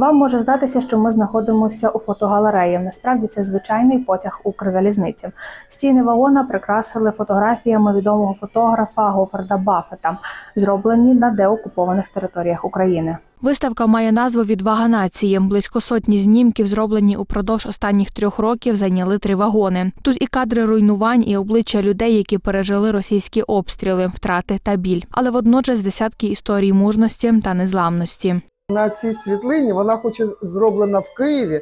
Вам може здатися, що ми знаходимося у фотогалереї. Насправді це звичайний потяг Укрзалізниці. Стіни вагона прикрасили фотографіями відомого фотографа Говарда Баффета, зроблені на деокупованих територіях України. Виставка має назву Відвага нації. Близько сотні знімків, зроблені упродовж останніх трьох років, зайняли три вагони. Тут і кадри руйнувань, і обличчя людей, які пережили російські обстріли, втрати та біль, але водночас десятки історій мужності та незламності. На цій світлині вона хоч і зроблена в Києві,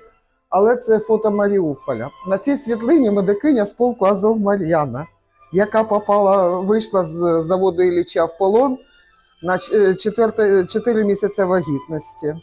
але це фото Маріуполя. На цій світлині медикиня з полку Азов Мар'яна, яка попала, вийшла з заводу Ілліча в полон на 4, 4 місяці вагітності.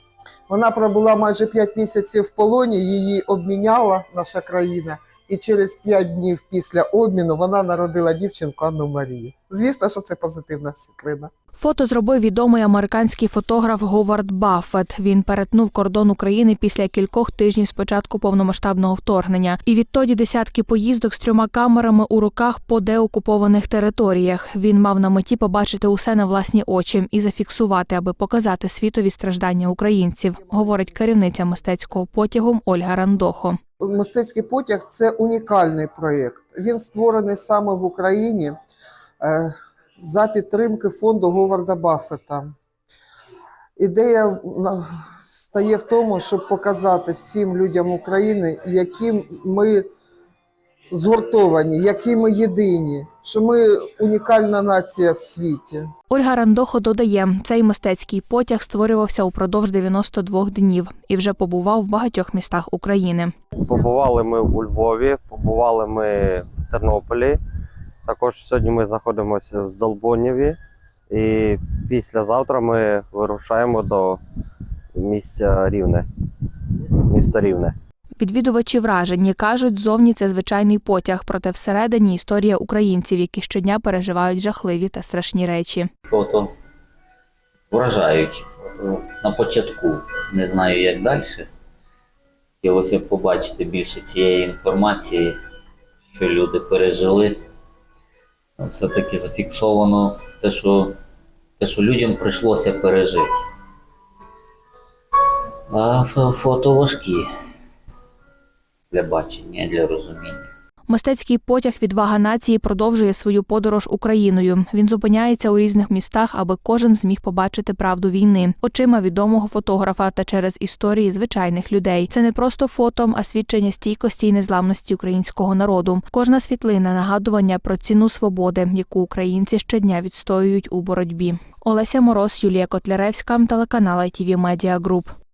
Вона пробула майже 5 місяців в полоні, її обміняла наша країна. І через 5 днів після обміну вона народила дівчинку Анну Марію. Звісно, що це позитивна світлина. Фото зробив відомий американський фотограф Говард Баффет. Він перетнув кордон України після кількох тижнів з початку повномасштабного вторгнення. І відтоді десятки поїздок з трьома камерами у руках по деокупованих територіях. Він мав на меті побачити усе на власні очі і зафіксувати, аби показати світові страждання українців, говорить керівниця мистецького потягу Ольга Рандохо. Мистецький потяг це унікальний проєкт. Він створений саме в Україні е, за підтримки фонду Говарда Баффета. Ідея стає в тому, щоб показати всім людям України, яким ми згуртовані, які ми єдині, що ми унікальна нація в світі. Ольга Рандохо додає, цей мистецький потяг створювався упродовж 92 днів і вже побував в багатьох містах України. Побували ми у Львові, побували ми в Тернополі. Також сьогодні ми знаходимося в Здолбунєві. І післязавтра ми вирушаємо до місця Рівне. Місто Рівне. Відвідувачі вражені кажуть, зовні це звичайний потяг, проте всередині історія українців, які щодня переживають жахливі та страшні речі. фото вражаючі. На початку не знаю, як далі. Хотілося б побачити більше цієї інформації, що люди пережили. Ну, Все-таки зафіксовано те, що, те, що людям прийшлося пережити. А фото важкі для бачення, для розуміння. Мистецький потяг Відвага нації продовжує свою подорож Україною. Він зупиняється у різних містах, аби кожен зміг побачити правду війни очима відомого фотографа та через історії звичайних людей. Це не просто фото, а свідчення стійкості і незламності українського народу. Кожна світлина нагадування про ціну свободи, яку українці щодня відстоюють у боротьбі. Олеся Мороз, Юлія Котляревська, телеканал ITV Media Group.